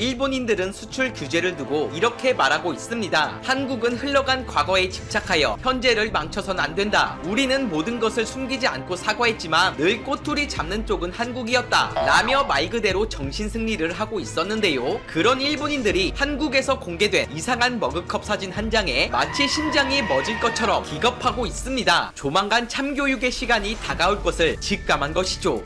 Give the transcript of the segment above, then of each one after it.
일본인들은 수출 규제를 두고 이렇게 말하고 있습니다. 한국은 흘러간 과거에 집착하여 현재를 망쳐선 안 된다. 우리는 모든 것을 숨기지 않고 사과했지만 늘 꼬투리 잡는 쪽은 한국이었다. 라며 말 그대로 정신 승리를 하고 있었는데요. 그런 일본인들이 한국에서 공개된 이상한 머그컵 사진 한 장에 마치 심장이 멎을 것처럼 기겁하고 있습니다. 조만간 참교육의 시간이 다가올 것을 직감한 것이죠.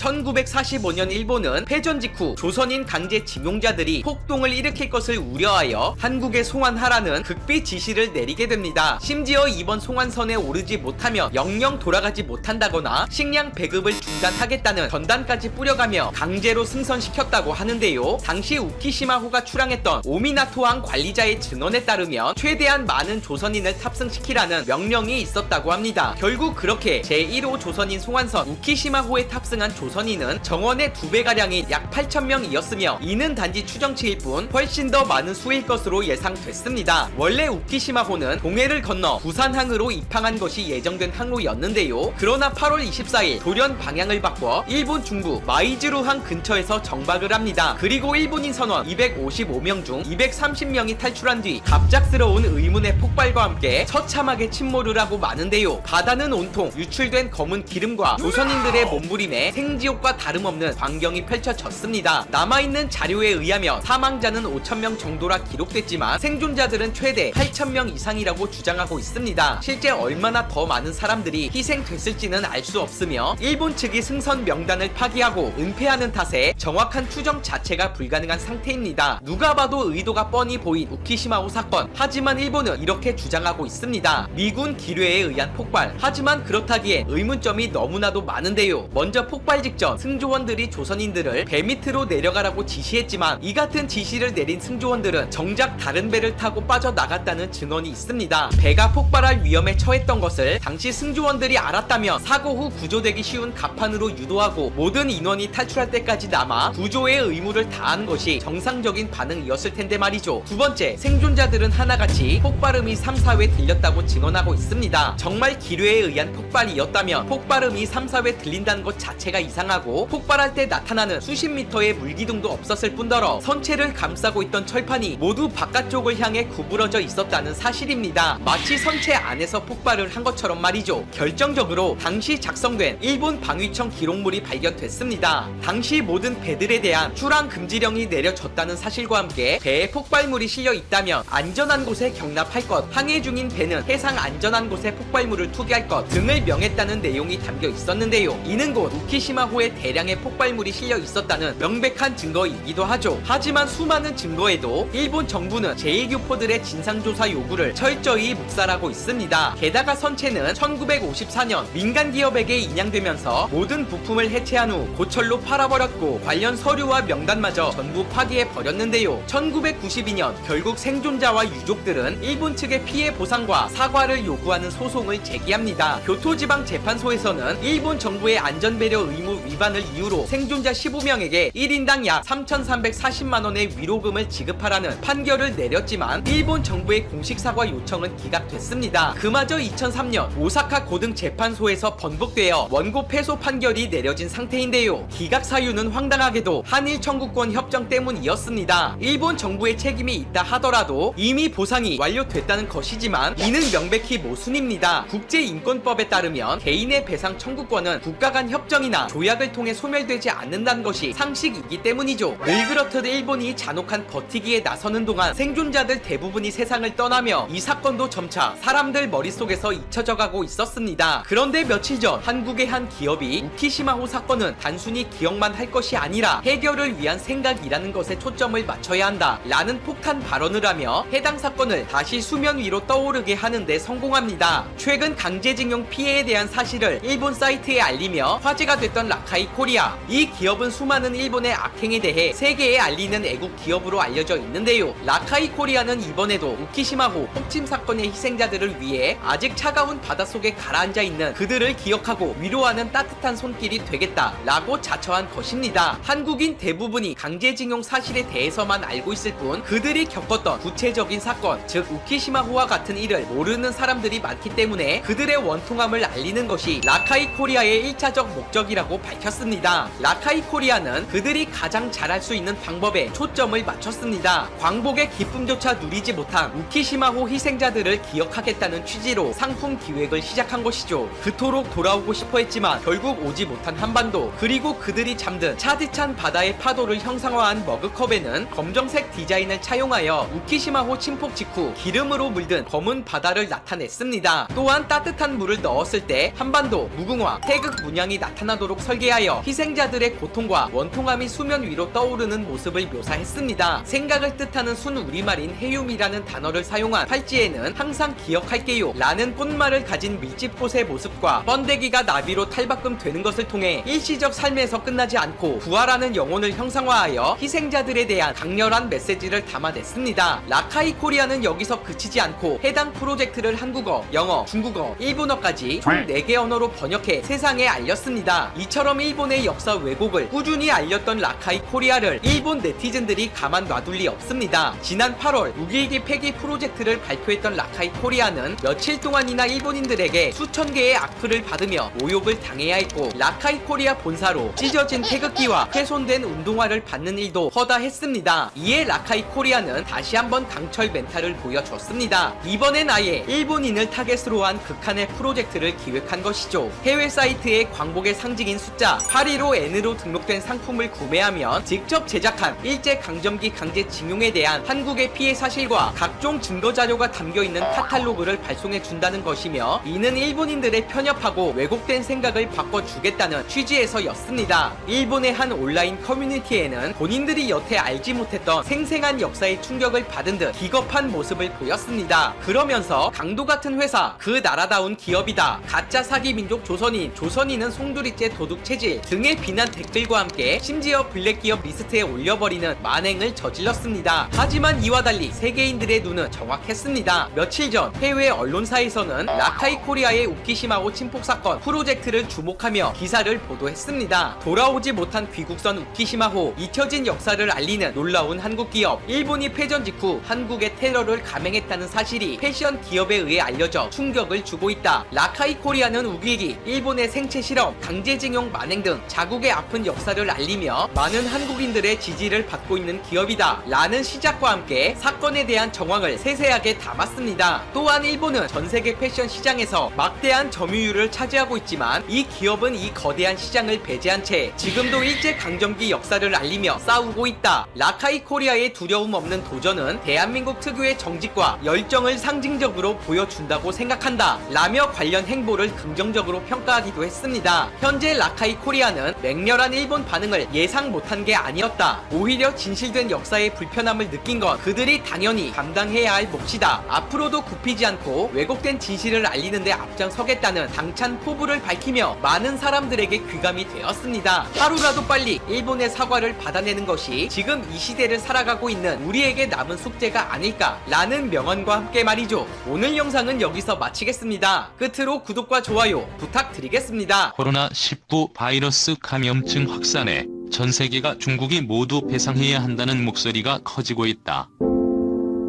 1945년 일본은 패전 직후 조선인 강제 징용자들이 폭동을 일으킬 것을 우려하여 한국에 송환하라는 극비 지시를 내리게 됩니다. 심지어 이번 송환선에 오르지 못하면 영영 돌아가지 못한다거나 식량 배급을 중단하겠다는 전단까지 뿌려가며 강제로 승선시켰다고 하는데요. 당시 우키시마호가 출항했던 오미나토항 관리자의 증언에 따르면 최대한 많은 조선인을 탑승시키라는 명령이 있었다고 합니다. 결국 그렇게 제1호 조선인 송환선 우키시마호에 탑승한 조선 인은 정원의 두 배가량인 약 8,000명이었으며 이는 단지 추정치일 뿐 훨씬 더 많은 수일 것으로 예상됐습니다. 원래 우키시마호는 동해를 건너 부산항으로 입항한 것이 예정된 항로였는데요. 그러나 8월 24일 돌연 방향을 바꿔 일본 중부 마이즈루항 근처에서 정박을 합니다. 그리고 일본인 선원 255명 중 230명이 탈출한 뒤 갑작스러운 의문의 폭발과 함께 처참하게 침몰을 하고 마는데요. 바다는 온통 유출된 검은 기름과 조선인들의 몸부림에 생 지옥과 다름없는 광경이 펼쳐졌습니다. 남아있는 자료에 의하면 사망자는 5천명 정도라 기록됐지만 생존자들은 최대 8천명 이상이라고 주장하고 있습니다. 실제 얼마나 더 많은 사람들이 희생됐을지는 알 수 없으며 일본 측이 승선 명단을 파기하고 은폐하는 탓에 정확한 추정 자체가 불가능한 상태입니다. 누가 봐도 의도가 뻔히 보인 우키시마호 사건. 하지만 일본은 이렇게 주장하고 있습니다. 미군 기뢰에 의한 폭발. 하지만 그렇다기에 의문점이 너무나도 많은데요. 먼저 폭발 직전 승조원들이 조선인들을 배 밑으로 내려가라고 지시했지만 이 같은 지시를 내린 승조원들은 정작 다른 배를 타고 빠져나갔다는 증언이 있습니다. 배가 폭발할 위험에 처했던 것을 당시 승조원들이 알았다면 사고 후 구조되기 쉬운 갑판으로 유도하고 모든 인원이 탈출할 때까지 남아 구조의 의무를 다한 것이 정상적인 반응이었을 텐데 말이죠. 두 번째, 생존자들은 하나같이 폭발음이 3, 4회 들렸다고 증언하고 있습니다. 정말 기뢰에 의한 폭발이었다면 폭발음이 3, 4회 들린다는 것 자체가 이상 하고 폭발할 때 나타나는 수십 미터의 물기둥도 없었을 뿐더러 선체를 감싸고 있던 철판이 모두 바깥쪽을 향해 구부러져 있었다는 사실입니다. 마치 선체 안에서 폭발을 한 것처럼 말이죠. 결정적으로 당시 작성된 일본 방위청 기록물이 발견됐습니다. 당시 모든 배들에 대한 출항 금지령이 내려졌다는 사실과 함께 배에 폭발물이 실려 있다면 안전한 곳에 경납할 것, 항해 중인 배는 해상 안전한 곳에 폭발물을 투기할 것 등을 명했다는 내용이 담겨 있었는데요. 이는 곧 우키시마 호에 대량의 폭발물이 실려 있었다는 명백한 증거이기도 하죠. 하지만 수많은 증거에도 일본 정부는 제1교포들의 진상조사 요구를 철저히 묵살하고 있습니다. 게다가 선체는 1954년 민간 기업에게 인양되면서 모든 부품을 해체한 후 고철로 팔아버렸고 관련 서류와 명단마저 전부 파기해 버렸는데요. 1992년 결국 생존자와 유족들은 일본 측의 피해 보상과 사과를 요구하는 소송을 제기합니다. 교토지방재판소에서는 일본 정부의 안전배려 의무 위반을 이유로 생존자 15명에게 1인당 약 3,340만 원의 위로금을 지급하라는 판결을 내렸지만 일본 정부의 공식 사과 요청은 기각됐습니다. 그마저 2003년 오사카 고등 재판소에서 번복되어 원고 패소 판결이 내려진 상태인데요. 기각 사유는 황당하게도 한일 청구권 협정 때문이었습니다. 일본 정부의 책임이 있다 하더라도 이미 보상이 완료됐다는 것이지만 이는 명백히 모순입니다. 국제인권법에 따르면 개인의 배상 청구권은 국가 간 협정이나 조 약을 통해 소멸되지 않는다는 것이 상식이기 때문이죠. 늘 그렇듯 일본이 잔혹한 버티기에 나서는 동안 생존자들 대부분이 세상을 떠나며 이 사건도 점차 사람들 머릿속에서 잊혀져 가고 있었습니다. 그런데 며칠 전 한국의 한 기업이 우키시마호 사건은 단순히 기억만 할 것이 아니라 해결을 위한 생각이라는 것에 초점을 맞춰야 한다. 라는 폭탄 발언을 하며 해당 사건을 다시 수면 위로 떠오르게 하는데 성공합니다. 최근 강제징용 피해에 대한 사실을 일본 사이트에 알리며 화제가 됐던 라카이 코리아. 이 기업은 수많은 일본의 악행에 대해 세계에 알리는 애국 기업으로 알려져 있는데요. 라카이 코리아는 이번에도 우키시마호 폭침 사건의 희생자들을 위해 아직 차가운 바닷속에 가라앉아 있는 그들을 기억하고 위로하는 따뜻한 손길이 되겠다 라고 자처한 것입니다. 한국인 대부분이 강제징용 사실에 대해서만 알고 있을 뿐 그들이 겪었던 구체적인 사건 즉 우키시마호와 같은 일을 모르는 사람들이 많기 때문에 그들의 원통함을 알리는 것이 라카이 코리아의 1차적 목적이라고 밝혔습니다. 라카이 코리아는 그들이 가장 잘할 수 있는 방법에 초점을 맞췄습니다. 광복의 기쁨조차 누리지 못한 우키시마호 희생자들을 기억하겠다는 취지로 상품 기획을 시작한 것이죠. 그토록 돌아오고 싶어 했지만 결국 오지 못한 한반도 그리고 그들이 잠든 차디찬 바다의 파도를 형상화한 머그컵에는 검정색 디자인을 차용하여 우키시마호 침폭 직후 기름으로 물든 검은 바다를 나타냈습니다. 또한 따뜻한 물을 넣었을 때 한반도, 무궁화, 태극 문양이 나타나도록 설계하여 희생자들의 고통과 원통함이 수면 위로 떠오르는 모습을 묘사했습니다. 생각을 뜻하는 순 우리말인 해움이라는 단어를 사용한 팔찌에는 항상 기억할게요 라는 꽃말을 가진 밀집꽃의 모습과 번데기가 나비로 탈바꿈 되는 것을 통해 일시적 삶에서 끝나지 않고 부활하는 영혼을 형상화하여 희생자들에 대한 강렬한 메시지를 담아냈습니다. 라카이 코리아는 여기서 그치지 않고 해당 프로젝트를 한국어, 영어, 중국어, 일본어까지 총 4개 언어로 번역해 세상에 알렸습니다. 이처럼 일본의 역사 왜곡을 꾸준히 알렸던 라카이 코리아를 일본 네티즌들이 가만 놔둘 리 없습니다. 지난 8월 우길기 폐기 프로젝트를 발표했던 라카이 코리아는 며칠 동안이나 일본인들에게 수천 개의 악플을 받으며 모욕을 당해야 했고 라카이 코리아 본사로 찢어진 태극기와 훼손된 운동화를 받는 일도 허다했습니다. 이에 라카이 코리아는 다시 한번 강철 멘탈을 보여줬습니다. 이번엔 아예 일본인을 타겟으로 한 극한의 프로젝트를 기획한 것이죠. 해외 사이트의 광복의 상징인 숫자 815N으로 등록된 상품을 구매하면 직접 제작한 일제 강점기 강제 징용에 대한 한국의 피해 사실과 각종 증거 자료가 담겨 있는 카탈로그를 발송해 준다는 것이며 이는 일본인들의 편협하고 왜곡된 생각을 바꿔주겠다는 취지에서였습니다. 일본의 한 온라인 커뮤니티에는 본인들이 여태 알지 못했던 생생한 역사의 충격을 받은 듯 기겁한 모습을 보였습니다. 그러면서 강도 같은 회사, 그 나라다운 기업이다. 가짜 사기 민족 조선인, 조선인은 송두리째 도둑 체질 등의 비난 댓글과 함께 심지어 블랙 기업 리스트에 올려버리는 만행을 저질렀습니다. 하지만 이와 달리 세계인들의 눈은 정확했습니다. 며칠 전 해외 언론사에서는 라카이 코리아의 우키시마호 침폭 사건 프로젝트를 주목하며 기사를 보도했습니다. 돌아오지 못한 귀국선 우키시마호 잊혀진 역사를 알리는 놀라운 한국 기업 일본이 패전 직후 한국의 테러를 감행했다는 사실이 패션 기업에 의해 알려져 충격을 주고 있다. 라카이 코리아는 우길기, 일본의 생체 실험, 강제징용 만행 등 자국의 아픈 역사를 알리며 많은 한국인들의 지지를 받고 있는 기업이다. 라는 시작과 함께 사건에 대한 정황을 세세하게 담았습니다. 또한 일본은 전 세계 패션 시장에서 막대한 점유율을 차지하고 있지만 이 기업은 이 거대한 시장을 배제한 채 지금도 일제 강점기 역사를 알리며 싸우고 있다. 라카이 코리아의 두려움 없는 도전은 대한민국 특유의 정직과 열정을 상징적으로 보여준다고 생각한다. 라며 관련 행보를 긍정적으로 평가하기도 했습니다. 현재 라카 이 코리아는 맹렬한 일본 반응을 예상 못한 게 아니었다. 오히려 진실된 역사의 불편함을 느낀 건 그들이 당연히 감당해야 할 몫이다. 앞으로도 굽히지 않고 왜곡된 진실을 알리는데 앞장서겠다는 당찬 포부를 밝히며 많은 사람들에게 귀감이 되었습니다. 하루라도 빨리 일본의 사과를 받아내는 것이 지금 이 시대를 살아가고 있는 우리에게 남은 숙제가 아닐까라는 명언과 함께 말이죠. 오늘 영상은 여기서 마치겠습니다. 끝으로 구독과 좋아요 부탁드리겠습니다. 코로나 19 바이러스 감염증 확산에 전 세계가 중국이 모두 배상해야 한다는 목소리가 커지고 있다.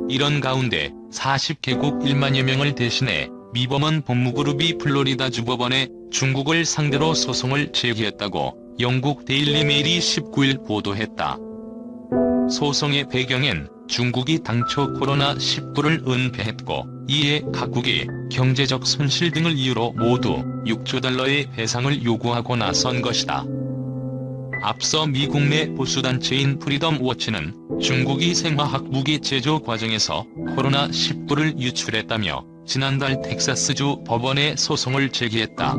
이런 가운데 40개국 1만여 명을 대신해 미범원 법무그룹이 플로리다 주 법원에 중국을 상대로 소송을 제기했다고 영국 데일리메일이 19일 보도했다. 소송의 배경엔 중국이 당초 코로나19를 은폐했고 이에 각국이 경제적 손실 등을 이유로 모두 6조 달러의 배상을 요구하고 나선 것이다. 앞서 미국 내 보수단체인 프리덤 워치는 중국이 생화학 무기 제조 과정에서 코로나19를 유출했다며 지난달 텍사스주 법원에 소송을 제기했다.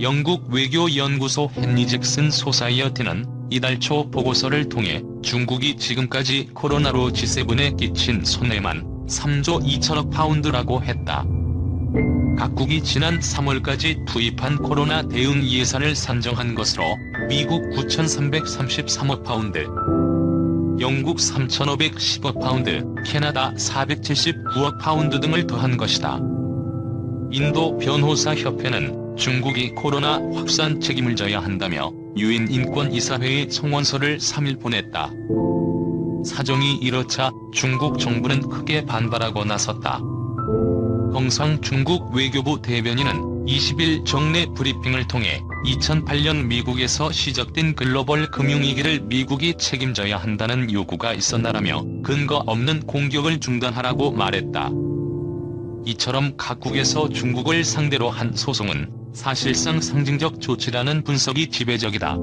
영국 외교연구소 헨리 잭슨 소사이어티는 이달 초 보고서를 통해 중국이 지금까지 코로나로 G7에 끼친 손해만 3조 2천억 파운드라고 했다. 각국이 지난 3월까지 투입한 코로나 대응 예산을 산정한 것으로 미국 9,333억 파운드, 영국 3,510억 파운드, 캐나다 479억 파운드 등을 더한 것이다. 인도 변호사 협회는 중국이 코로나 확산 책임을 져야 한다며 유엔 인권 이사회에 송원서를 3일 보냈다. 사정이 이렇자 중국 정부는 크게 반발하고 나섰다. 홍상 중국 외교부 대변인은 20일 정례 브리핑을 통해 2008년 미국에서 시작된 글로벌 금융위기를 미국이 책임져야 한다는 요구가 있었나라며 근거 없는 공격을 중단하라고 말했다. 이처럼 각국에서 중국을 상대로 한 소송은 사실상 상징적 조치라는 분석이 지배적이다.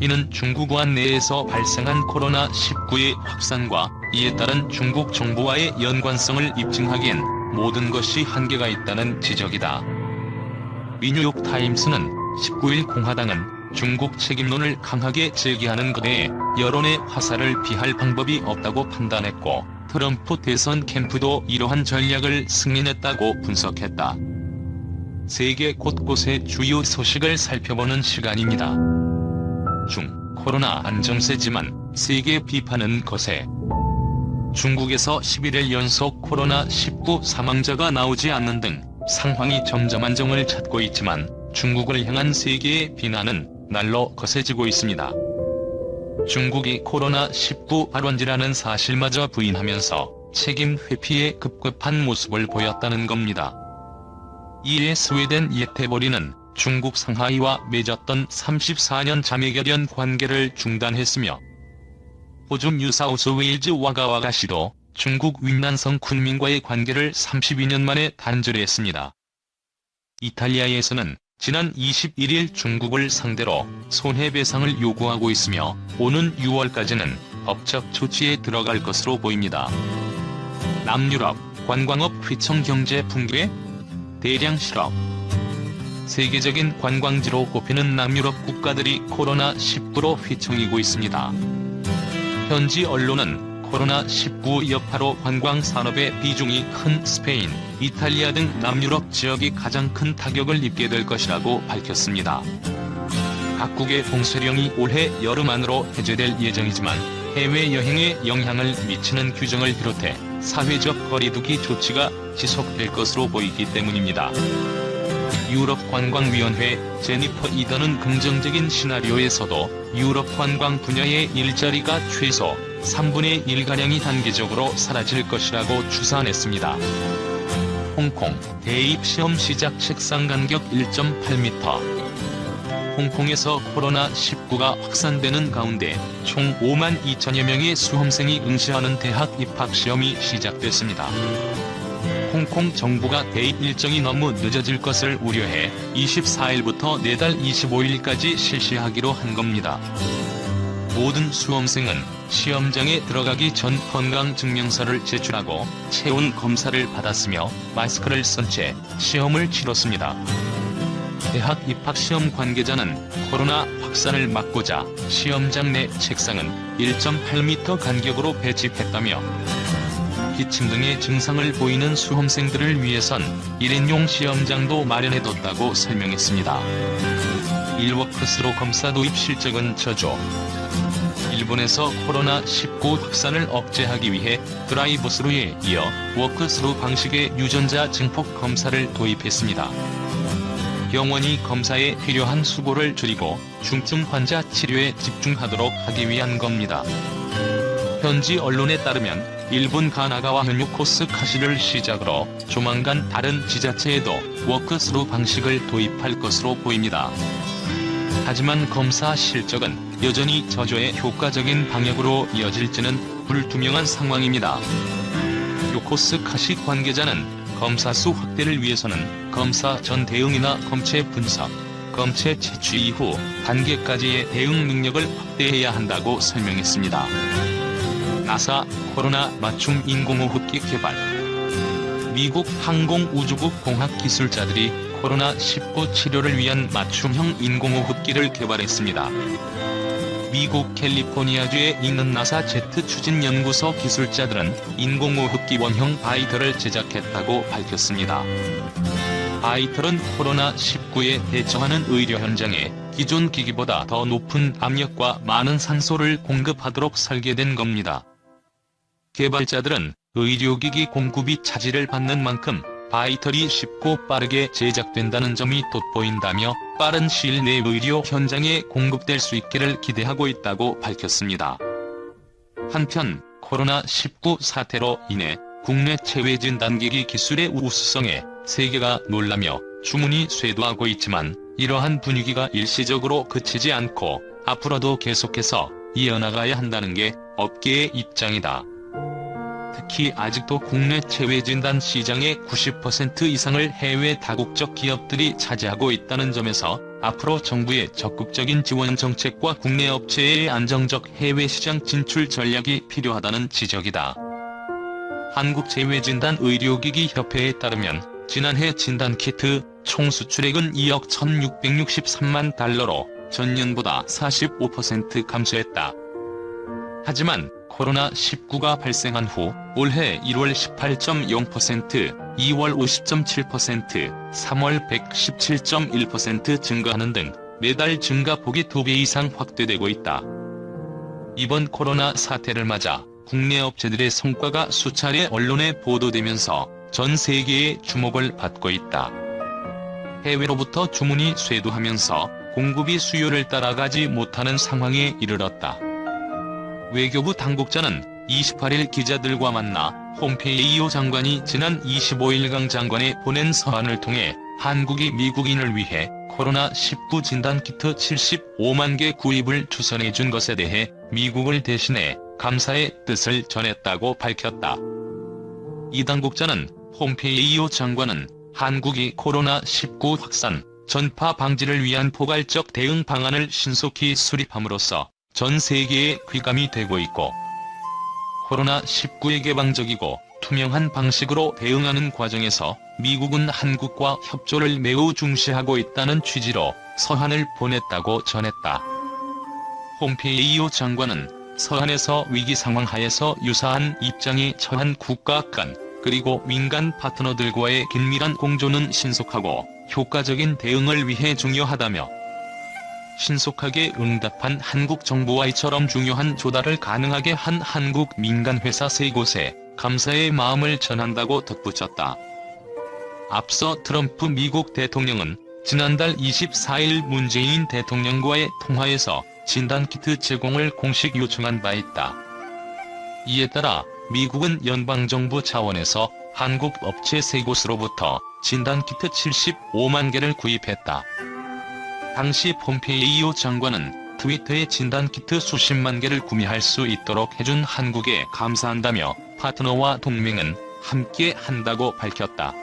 이는 중국관 내에서 발생한 코로나19의 확산과 이에 따른 중국 정부와의 연관성을 입증하기엔 모든 것이 한계가 있다는 지적이다. 미뉴욕 타임스는 19일 공화당은 중국 책임론을 강하게 제기하는 것에 여론의 화살을 피할 방법이 없다고 판단했고 트럼프 대선 캠프도 이러한 전략을 승인했다고 분석했다. 세계 곳곳의 주요 소식을 살펴보는 시간입니다. 중, 코로나 안정세지만 세계 비판은 거세. 중국에서 11일 연속 코로나19 사망자가 나오지 않는 등 상황이 점점 안정을 찾고 있지만 중국을 향한 세계의 비난은 날로 거세지고 있습니다. 중국이 코로나19 발원지라는 사실마저 부인하면서 책임 회피에 급급한 모습을 보였다는 겁니다. 이에 스웨덴 예테보리는 중국 상하이와 맺었던 34년 자매결연 관계를 중단했으며 호주 뉴사우스 웨일즈 와가와가시도 중국 윈난성 군민과의 관계를 32년 만에 단절했습니다. 이탈리아에서는 지난 21일 중국을 상대로 손해배상을 요구하고 있으며 오는 6월까지는 법적 조치에 들어갈 것으로 보입니다. 남유럽 관광업 휘청 경제 붕괴 대량 실업 세계적인 관광지로 꼽히는 남유럽 국가들이 코로나19로 휘청이고 있습니다. 현지 언론은 코로나19 여파로 관광 산업의 비중이 큰 스페인, 이탈리아 등 남유럽 지역이 가장 큰 타격을 입게 될 것이라고 밝혔습니다. 각국의 봉쇄령이 올해 여름 안으로 해제될 예정이지만 해외여행에 영향을 미치는 규정을 비롯해 사회적 거리두기 조치가 지속될 것으로 보이기 때문입니다. 유럽관광위원회 제니퍼 이더는 긍정적인 시나리오에서도 유럽 관광 분야의 일자리가 최소 3분의 1가량이 단기적으로 사라질 것이라고 추산했습니다. 홍콩 대입 시험 시작 책상 간격 1.8m 홍콩에서 코로나19가 확산되는 가운데 총 5만 2천여 명의 수험생이 응시하는 대학 입학 시험이 시작됐습니다. 홍콩 정부가 대입 일정이 너무 늦어질 것을 우려해 24일부터 내달 25일까지 실시하기로 한 겁니다. 모든 수험생은 시험장에 들어가기 전 건강증명서를 제출하고 체온 검사를 받았으며 마스크를 쓴 채 시험을 치렀습니다. 대학 입학 시험 관계자는 코로나 확산을 막고자 시험장 내 책상은 1.8m 간격으로 배치했다며 기침 등의 증상을 보이는 수험생들을 위해선 1인용 시험장도 마련해뒀다고 설명했습니다. 일워크스로 검사 도입 실적은 저조. 일본에서 코로나19 확산을 억제하기 위해 드라이브스루에 이어 워크스루 방식의 유전자 증폭 검사를 도입했습니다. 병원이 검사에 필요한 수고를 줄이고 중증 환자 치료에 집중하도록 하기 위한 겁니다. 현지 언론에 따르면 일본 가나가와 현유코스 카시를 시작으로 조만간 다른 지자체에도 워크스루 방식을 도입할 것으로 보입니다. 하지만 검사 실적은 여전히 저조의 효과적인 방역으로 이어질지는 불투명한 상황입니다. 요코스 카시 관계자는 검사 수 확대를 위해서는 검사 전 대응이나 검체 분석, 검체 채취 이후 단계까지의 대응 능력을 확대해야 한다고 설명했습니다. 나사 코로나 맞춤 인공호흡기 개발 미국 항공우주국 공학 기술자들이 코로나19 치료를 위한 맞춤형 인공호흡기를 개발했습니다. 미국 캘리포니아주에 있는 나사 제트 추진연구소 기술자들은 인공호흡기 원형 바이터를 제작했다고 밝혔습니다. 바이털은 코로나19에 대처하는 의료 현장에 기존 기기보다 더 높은 압력과 많은 산소를 공급하도록 설계된 겁니다. 개발자들은 의료기기 공급이 차질을 받는 만큼 바이털이 쉽고 빠르게 제작된다는 점이 돋보인다며 빠른 시일 내 의료 현장에 공급될 수 있기를 기대하고 있다고 밝혔습니다. 한편 코로나19 사태로 인해 국내 체외 진단기기 기술의 우수성에 세계가 놀라며 주문이 쇄도하고 있지만 이러한 분위기가 일시적으로 그치지 않고 앞으로도 계속해서 이어나가야 한다는 게 업계의 입장이다. 특히 아직도 국내 체외진단 시장의 90% 이상을 해외 다국적 기업들이 차지하고 있다는 점에서 앞으로 정부의 적극적인 지원 정책과 국내 업체의 안정적 해외 시장 진출 전략이 필요하다는 지적이다. 한국체외진단의료기기 협회에 따르면 지난해 진단키트 총 수출액은 2억 1663만 달러로 전년보다 45% 감소했다. 하지만 코로나19가 발생한 후 올해 1월 18.0%, 2월 50.7%, 3월 117.1% 증가하는 등 매달 증가폭이 2배 이상 확대되고 있다. 이번 코로나 사태를 맞아 국내 업체들의 성과가 수차례 언론에 보도되면서 전 세계의 주목을 받고 있다. 해외로부터 주문이 쇄도하면서 공급이 수요를 따라가지 못하는 상황에 이르렀다. 외교부 당국자는 28일 기자들과 만나 홈페이오 장관이 지난 25일강 장관에 보낸 서한을 통해 한국이 미국인을 위해 코로나19 진단키트 75만 개 구입을 추선해준 것에 대해 미국을 대신해 감사의 뜻을 전했다고 밝혔다. 이 당국자는 홈페이오 장관은 한국이 코로나19 확산, 전파 방지를 위한 포괄적 대응 방안을 신속히 수립함으로써 전 세계에 귀감이 되고 있고 코로나19에 개방적이고 투명한 방식으로 대응하는 과정에서 미국은 한국과 협조를 매우 중시하고 있다는 취지로 서한을 보냈다고 전했다. 홈페이오 장관은 서한에서 위기 상황 하에서 유사한 입장에 처한 국가 간 그리고 민간 파트너들과의 긴밀한 공조는 신속하고 효과적인 대응을 위해 중요하다며 신속하게 응답한 한국 정부와 이처럼 중요한 조달을 가능하게 한 한국 민간 회사 세 곳에 감사의 마음을 전한다고 덧붙였다. 앞서 트럼프 미국 대통령은 지난달 24일 문재인 대통령과의 통화에서 진단키트 제공을 공식 요청한 바 있다. 이에 따라 미국은 연방정부 차원에서 한국 업체 세 곳으로부터 진단키트 75만 개를 구입했다. 당시 폼페이오 장관은 트위터에 진단키트 수십만 개를 구매할 수 있도록 해준 한국에 감사한다며 파트너와 동맹은 함께 한다고 밝혔다.